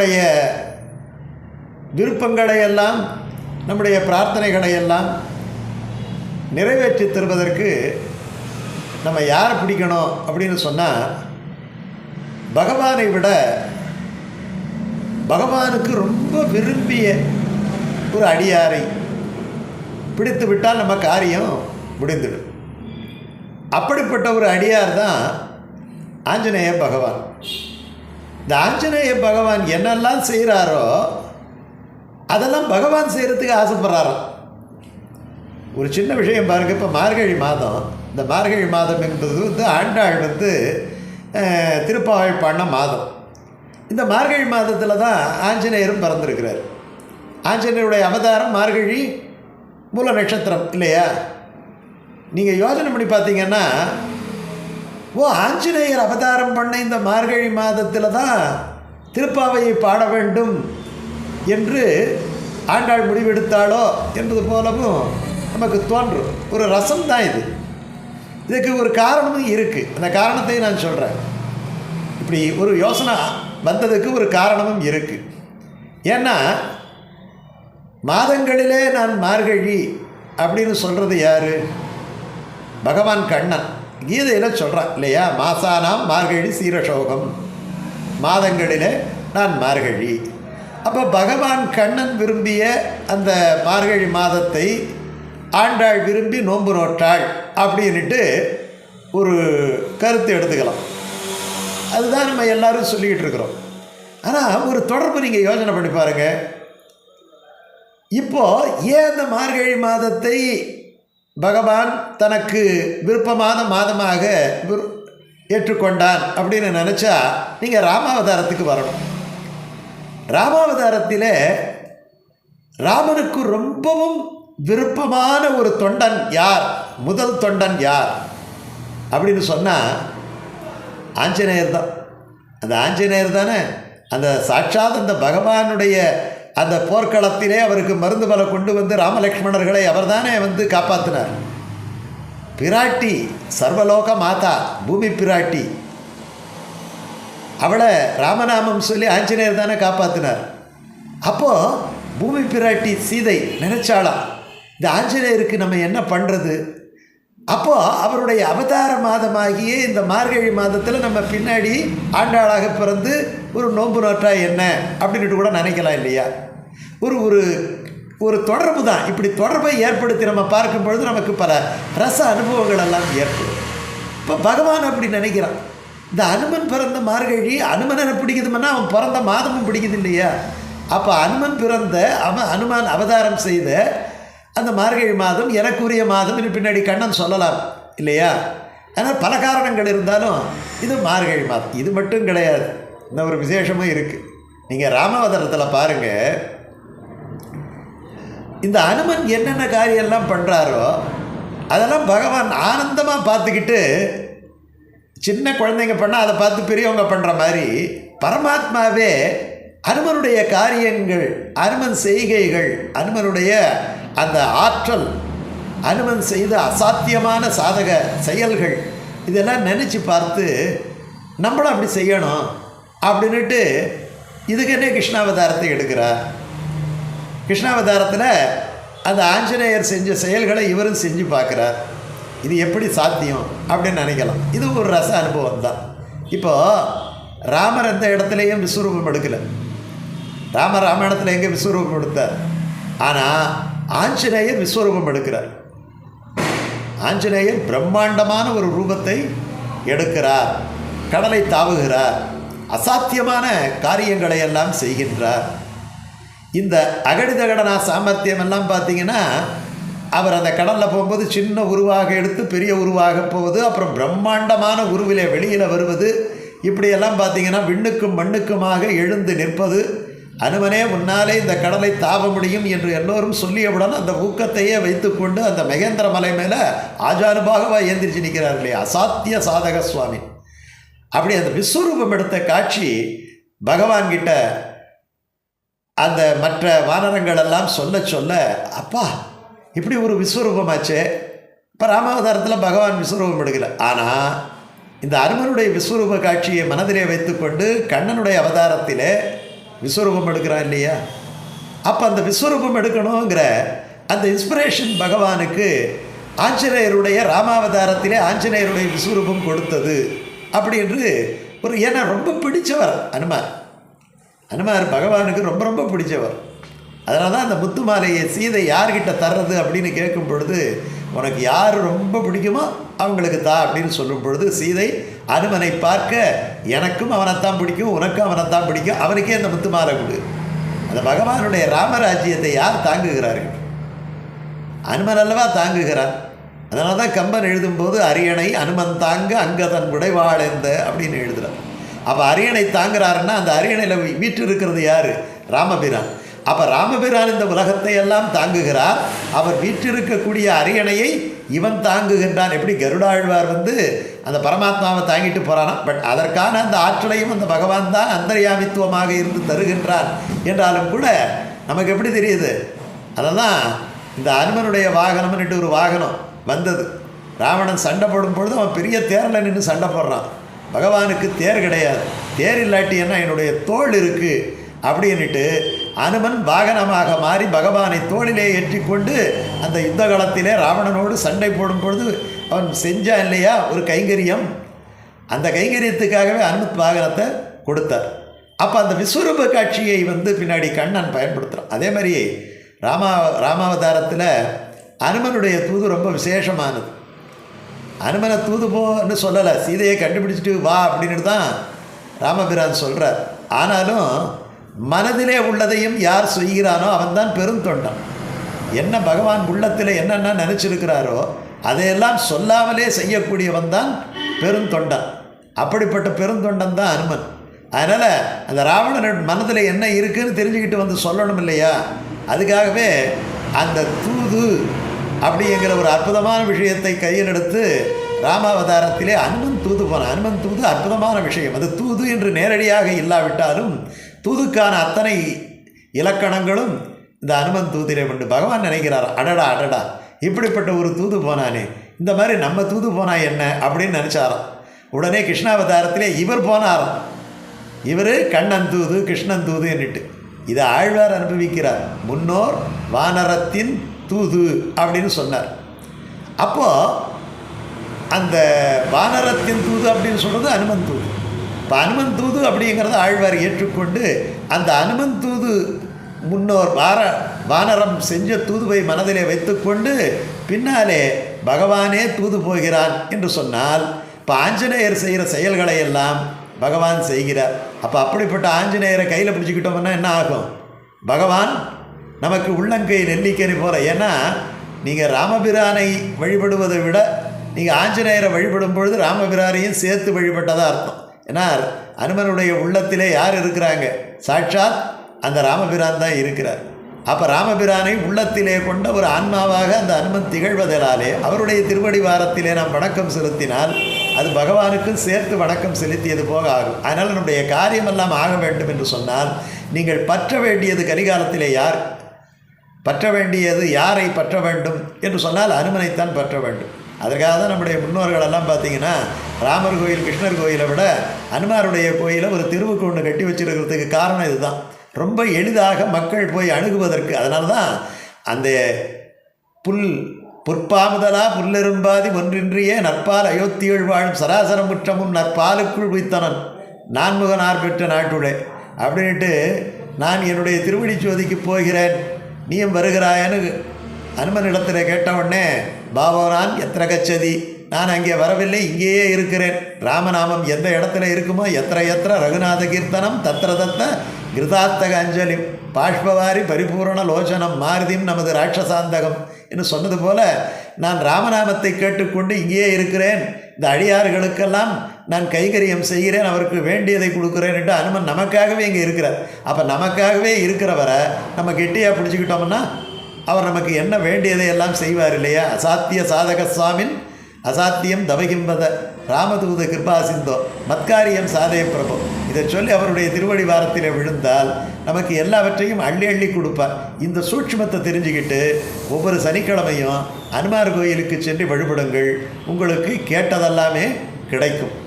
நம்முடைய விருப்பங்களை எல்லாம் நம்முடைய பிரார்த்தனைகளை எல்லாம் நிறைவேற்றி தருவதற்கு நம்ம யாரை பிடிக்கணும் அப்படின்னு சொன்னால் பகவானை விட பகவானுக்கு ரொம்ப விரும்பிய ஒரு அடியாரை பிடித்து விட்டால் நம்ம காரியம் முடிந்துடும் அப்படிப்பட்ட ஒரு அடியார் தான் ஆஞ்சநேய பகவான். இந்த ஆஞ்சநேய பகவான் என்னெல்லாம் செய்கிறாரோ அதெல்லாம் பகவான் செய்கிறதுக்கு ஆசைப்படுறாராம். ஒரு சின்ன விஷயம் பாருங்கள் இப்போ மார்கழி மாதம். இந்த மார்கழி மாதம் என்பது வந்து ஆண்டாள் வந்து அஹ், திருப்பாவை மாதம். இந்த மார்கழி மாதத்தில் தான் ஆஞ்சநேயரும் பிறந்திருக்கிறார். ஆஞ்சநேயருடைய அவதாரம் மார்கழி மூல நட்சத்திரம் இல்லையா? நீங்கள் யோசனை பண்ணி பார்த்தீங்கன்னா ஓ ஆஞ்சநேயர் அவதாரம் பண்ண இந்த மார்கழி மாதத்தில் தான் திருப்பாவையை பாட வேண்டும் என்று ஆண்டாள் முடிவெடுத்தாளோ என்பது போலவும் நமக்கு தோன்றும். ஒரு ரசம் தான் இது. இதுக்கு ஒரு காரணமும் இருக்குது அந்த காரணத்தையும் நான் சொல்கிறேன் இப்படி ஒரு யோசனை வந்ததுக்கு ஒரு காரணமும் இருக்குது ஏன்னா மாதங்களிலே நான் மார்கழி அப்படின்னு சொல்கிறது யார்? பகவான் கண்ணன். கீதையில் சொல்கிறான் இல்லையா? மாசானாம் மார்கழி சீரசோகம். மாதங்களில் நான் மார்கழி. அப்போ பகவான் கண்ணன் விரும்பிய அந்த மார்கழி மாதத்தை ஆண்டாள் விரும்பி நோன்பு நோட்டாள் அப்படின்ட்டு ஒரு கருத்து எடுத்துக்கலாம். அதுதான் நம்ம எல்லாரும் சொல்லிக்கிட்டு இருக்கிறோம். ஆனால் ஒரு தொடர்பு நீங்கள் யோசனை பண்ணி பாருங்கள் இப்போது ஏன் அந்த மார்கழி மாதத்தை பகவான் தனக்கு விருப்பமான மாதமாக விரு- ஏற்றுக்கொண்டான் அப்படின்னு நினச்சா நீங்கள் ராமாவதாரத்துக்கு வரணும். ராமாவதாரத்தில் ராமனுக்கு ரொம்பவும் விருப்பமான ஒரு தொண்டன் யார்? முதல் தொண்டன் யார்? அப்படின்னு சொன்னால் ஆஞ்சநேயர் தான். அந்த ஆஞ்சநேயர் தானே? அந்த சாட்சாத் அந்த பகவானுடைய அந்த போர்க்களத்திலே அவருக்கு மருந்து பல கொண்டு வந்து ராமலக்ஷ்மணர்களை அவர்தானே வந்து காப்பாற்றினார் பிராட்டி சர்வலோக மாதா பூமி பிராட்டி. அவளை ராமநாமம் சொல்லி ஆஞ்சநேயர் தானே காப்பாற்றினார் அப்போது பூமி பிராட்டி சீதை நினைச்சாளாம் இந்த ஆஞ்சநேயருக்கு நம்ம என்ன பண்ணுறது அப்போ அவருடைய அவதார மாதமாகிய இந்த மார்கழி மாதத்தில் நம்ம பின்னாடி ஆண்டாளாக பிறந்து ஒரு நோன்பு நோற்றா என்ன அப்படின்ட்டு கூட நினைக்கலாம் இல்லையா? ஒரு ஒரு ஒரு தொடர்பு தான். இப்படி தொடர்பை ஏற்படுத்தி நம்ம பார்க்கும் பொழுது நமக்கு பல ரச அனுபவங்கள் எல்லாம் ஏற்படும். இப்போ பகவான் அப்படி நினைக்கிறான். இந்த அனுமன் பிறந்த மார்கழி அனுமனை பிடிக்குதுமன்னா அவன் பிறந்த மாதமும் பிடிக்குது இல்லையா? அப்போ அனுமன் பிறந்த அவன் அனுமான் அவதாரம் செய்த அந்த மார்கழி மாதம் எனக்குரிய மாதம் இது பின்னாடி கண்ணன் சொல்லலாம் இல்லையா? ஆனால் பல காரணங்கள் இருந்தாலும் இது மார்கழி மாதம். இது மட்டும் கிடையாது. இந்த ஒரு விசேஷமும் இருக்குது நீங்கள் ராமாவதாரத்தில் பாருங்கள் இந்த அனுமன் என்னென்ன காரியெல்லாம் பண்ணுறாரோ அதெல்லாம் பகவான் ஆனந்தமாக பார்த்துக்கிட்டு சின்ன குழந்தைங்க பண்ணால் அதை பார்த்து பெரியவங்க பண்ணுற மாதிரி பரமாத்மாவே அனுமனுடைய காரியங்கள் அனுமன் செய்கைகள் அனுமனுடைய அந்த ஆற்றல் அனுமன் செய்த அசாத்தியமான சாதக செயல்கள் இதெல்லாம் நினச்சி பார்த்து நம்மளும் அப்படி செய்யணும் அப்படின்னுட்டு இதுக்குன்னே கிருஷ்ணாவதாரத்தை எடுக்கிறார் கிருஷ்ணாவதாரத்தில் அந்த ஆஞ்சநேயர் செஞ்ச செயல்களை இவரும் செஞ்சு பார்க்குறார். இது எப்படி சாத்தியம் அப்படின்னு நினைக்கலாம். இது ஒரு ரச அனுபவம் தான். இப்போது ராமர் எந்த இடத்துலையும் விஸ்வரூபம் எடுக்கலை. ராம ராமாயணத்தில் எங்கே விஸ்வரூபம் எடுத்தார்? ஆனால் ஆஞ்சநேயர் விஸ்வரூபம் எடுக்கிறார். ஆஞ்சநேயர் பிரம்மாண்டமான ஒரு ரூபத்தை எடுக்கிறார் கடலை தாவுகிறார் அசாத்தியமான காரியங்களை எல்லாம் செய்கின்றார். இந்த அகடிதகடனா சாமர்த்தியம் எல்லாம் பார்த்தீங்கன்னா அவர் அந்த கடலில் போகும்போது சின்ன உருவாக எடுத்து பெரிய உருவாக போவது அப்புறம் பிரம்மாண்டமான உருவிலே வெளியில் வருவது இப்படியெல்லாம் பார்த்தீங்கன்னா விண்ணுக்கும் மண்ணுக்குமாக எழுந்து நிற்பது அனுமனே முன்னாலே இந்த கடலை தாவ முடியும் என்று எல்லோரும் சொல்லியவுடன் அந்த ஊக்கத்தையே வைத்துக்கொண்டு அந்த மகேந்திர மலை மேலே ஆஜானுபாகவாக ஏந்திரிச்சு நிற்கிறார் இல்லையா அசாத்திய சாதக சுவாமி. அப்படி அந்த விஸ்வரூபம் எடுத்த காட்சி பகவான் கிட்ட அந்த மற்ற வானரங்கள் எல்லாம் சொல்ல சொல்ல அப்பா இப்படி ஒரு விஸ்வரூபமாச்சே. இப்போ ராமாவதாரத்தில் பகவான் விஸ்வரூபம் எடுக்கல. ஆனால் இந்த அனுமனுடைய விஸ்வரூப காட்சியை மனதிலே வைத்துக்கொண்டு கண்ணனுடைய அவதாரத்திலே விஸ்வரூபம் எடுக்கிறான் இல்லையா? அப்போ அந்த விஸ்வரூபம் எடுக்கணுங்கிற அந்த இன்ஸ்பிரேஷன் பகவானுக்கு ஆஞ்சநேயருடைய ராமாவதாரத்திலே ஆஞ்சநேயருடைய விஸ்வரூபம் கொடுத்தது. அப்படி என்று ஒரு ஏன்னா ரொம்ப பிடிச்சவர் அனுமார். அனுமார் பகவானுக்கு ரொம்ப ரொம்ப பிடிச்சவர். அதனால தான் அந்த முத்து மாலையை சீதை யார்கிட்ட தர்றது அப்படின்னு கேட்கும் பொழுது உனக்கு யார் ரொம்ப பிடிக்குமோ அவங்களுக்கு தா அப்படின்னு சொல்லும் பொழுது சீதை அனுமனை பார்க்க எனக்கும் அவனைத்தான் பிடிக்கும் உனக்கும் அவனைத்தான் பிடிக்கும் அவனுக்கே அந்த முத்து மாலை கொடு. அந்த பகவானுடைய ராமராஜ்யத்தை யார் தாங்குகிறார்கள்? அனுமன் அல்லவா தாங்குகிறான்? அதனால தான் கம்பன் எழுதும்போது அரியணை அனுமன் தாங்க அங்கதன் உடைவாழந்த அப்படின்னு எழுதுகிறான் அப்போ அரியணை தாங்குறாருன்னா அந்த அரியணையில் வீட்டு இருக்கிறது யார்? ராமபிரான். அப்போ ராமபிரான் இந்த உலகத்தை எல்லாம் தாங்குகிறார். அவர் வீற்றிருக்கக்கூடிய அரியணையை இவன் தாங்குகின்றான். எப்படி கருடாழ்வார் வந்து அந்த பரமாத்மாவை தாங்கிட்டு போகிறானா பட் அதற்கான அந்த ஆற்றலையும் அந்த பகவான் தான் அந்தர்யாமித்துவமாக இருந்து தருகின்றான் என்றாலும் கூட நமக்கு எப்படி தெரியுது? அதெல்லாம் இந்த அனுமனுடைய வாகனம்னுட்டு ஒரு வாகனம் வந்தது. ராவணன் சண்டை போடும் பொழுது அவன் பெரிய தேரில் நின்று சண்டை போடுறான். பகவானுக்கு தேர் கிடையாது. தேர் இல்லாட்டி என்ன? என்னுடைய தோள் இருக்குது அப்படின்னுட்டு அனுமன் வாகனமாக மாறி பகவானை தோளிலே ஏற்றிக்கொண்டு அந்த யுத்த காலத்திலே ராவணனோடு சண்டை போடும் பொழுது அவன் செஞ்சான் இல்லையா? ஒரு கைங்கரியம். அந்த கைங்கரியத்துக்காகவே அனுமத் வாகனத்தை கொடுத்தார். அப்போ அந்த விஸ்வரூப காட்சியை வந்து பின்னாடி கண்ணன் பயன்படுத்துகிறான் அதே மாதிரி ராமா ராமாவதாரத்தில் அனுமனுடைய தூது ரொம்ப விசேஷமானது. அனுமனை தூது போன்னு சொல்லலை. சீதையை கண்டுபிடிச்சிட்டு வா அப்படின்னு தான் ராமபிரான் சொல்கிறார் ஆனாலும் மனதிலே உள்ளதையும் யார் செய்கிறானோ அவன்தான் பெருந்தொண்டம் என்ன பகவான் உள்ளத்தில் என்னென்ன நினச்சிருக்கிறாரோ அதையெல்லாம் சொல்லாமலே செய்யக்கூடியவன் தான் பெருந்தொண்டன் அப்படிப்பட்ட பெருந்தொண்டன் தான் அனுமன். அதனால் அந்த ராவணன் மனதில் என்ன இருக்குன்னு தெரிஞ்சுக்கிட்டு வந்து சொல்லணும் இல்லையா? அதுக்காகவே அந்த தூது அப்படிங்கிற ஒரு அற்புதமான விஷயத்தை கையில் எடுத்து ராமாவதாரத்திலே அனுமன் தூது போன அனுமன் தூது அற்புதமான விஷயம். அது தூது என்று நேரடியாக இல்லாவிட்டாலும் தூதுக்கான அத்தனை இலக்கணங்களும் இந்த அனுமன் தூதிலே உண்டு பகவான் நினைக்கிறார். அடடா அடடா. இப்படிப்பட்ட ஒரு தூது போனானே. இந்த மாதிரி நம்ம தூது போனா என்ன அப்படின்னு நினச்சாராம். உடனே கிருஷ்ணாவதாரத்திலே இவர் போனாராம். இவர் கண்ணன் தூது கிருஷ்ணன் தூது என்னிட்டு. இதை ஆழ்வார் அனுபவிக்கிறார். முன்னோர் வானரத்தின் தூது அப்படின்னு சொன்னார். அப்போது அந்த வானரத்தின் தூது அப்படின்னு சொல்கிறது அனுமன் தூது. இப்போ அனுமன் தூது அப்படிங்கிறத ஆழ்வார் ஏற்றுக்கொண்டு அந்த அனுமன் தூது முன்னோர் வார வானரம் செஞ்ச தூதுவை மனதிலே வைத்துக்கொண்டு பின்னாலே பகவானே தூது போகிறான் என்று சொன்னால் இப்போ ஆஞ்சநேயர் செய்கிற செயல்களை எல்லாம் பகவான் செய்கிறார். அப்போ அப்படிப்பட்ட ஆஞ்சநேயரை கையில் பிடிச்சிக்கிட்டோம்னா என்ன ஆகும்? பகவான் நமக்கு உள்ளங்கை நெல்லிக்கனி போகிற ஏன்னா நீங்கள் ராமபிரானை வழிபடுவதை விட நீங்கள் ஆஞ்சநேயரை வழிபடும் பொழுது ராமபிரானையும் சேர்த்து வழிபட்டதாக அர்த்தம். ஏன்னா அனுமனுடைய உள்ளத்திலே யார் இருக்கிறாங்க? சாட்சாத் அந்த ராமபிரான் தான் இருக்கிறார். அப்போ ராமபிரானை உள்ளத்திலே கொண்ட ஒரு ஆன்மாவாக அந்த அனுமன் திகழ்வதனாலே அவருடைய திருவடி வாரத்திலே நாம் வணக்கம் செலுத்தினால் அது பகவானுக்கும் சேர்த்து வணக்கம் செலுத்தியது போக ஆகும். அதனால் நம்முடைய காரியமெல்லாம் ஆக வேண்டும் என்று சொன்னால் நீங்கள் பற்ற வேண்டியது கரிகாலத்திலே யார்? பற்ற வேண்டியது யாரை பற்ற வேண்டும்? என்று சொன்னால் அனுமனைத்தான் பற்ற வேண்டும். அதற்காக தான் நம்முடைய முன்னோர்கள் எல்லாம் பார்த்தீங்கன்னா ராமர் கோயில் கிருஷ்ணர் கோயிலை விட அனுமாருடைய கோயிலை ஒரு திருவுக்கு ஒன்று கட்டி வச்சிருக்கிறதுக்கு காரணம் இதுதான். ரொம்ப எளிதாக மக்கள் போய் அணுகுவதற்கு. அதனால தான் அந்த புல் புற்பாமுதலா புல்லெரும்பாதி ஒன்றின்றியே நற்பால் அயோத்தியுள் வாழும் சராசர முற்றமும் நற்பாலுக்குள் வைத்தனன் நான்முகனார் பெற்ற நாட்டுடே. அப்படின்ட்டு நான் என்னுடைய திருவடி சோதிக்கு போகிறேன். நீயும் வருகிறாயன்னு அனுமனிடத்தில் கேட்ட உடனே பாபவனான் எத்திர கச்சதி நான் அங்கே வரவில்லை இங்கேயே இருக்கிறேன். ராமநாமம் எந்த இடத்துல இருக்குமோ எத்திர எத்திர ரகுநாத கீர்த்தனம் தத்திர தத்த கிருதாத்தக அஞ்சலி பாஷ்பவாரி பரிபூரண லோச்சனம் மாருதியும் நமது ராட்சசாந்தகம். என்று சொன்னது போல நான் ராமநாமத்தை கேட்டுக்கொண்டு இங்கேயே இருக்கிறேன். இந்த அடியார்களுக்கெல்லாம் நான் கைகரியம் செய்கிறேன். அவருக்கு வேண்டியதை கொடுக்குறேன். என்று அனுமன் நமக்காகவே இங்கே இருக்கிறார். அப்போ நமக்காகவே இருக்கிறவரை நம்ம கெட்டியாக பிடிச்சிக்கிட்டோம்னா அவர் நமக்கு என்ன வேண்டியதை எல்லாம் செய்வார் இல்லையா? அசாத்திய சாதக சுவாமின் அசாத்தியம் தவகிம்பத ராமதூத கிருபா சிந்தோ மத்காரியம் சாதய பிரபு. இதை சொல்லி அவருடைய திருவடி வாரத்தில் விழுந்தால் நமக்கு எல்லாவற்றையும் அள்ளி அள்ளி கொடுப்பார். இந்த சூட்சுமத்தை தெரிஞ்சுக்கிட்டு ஒவ்வொரு சனிக்கிழமையும் அனுமார் கோயிலுக்கு சென்று வழிபடுங்கள். உங்களுக்கு கேட்டதெல்லாமே கிடைக்கும்.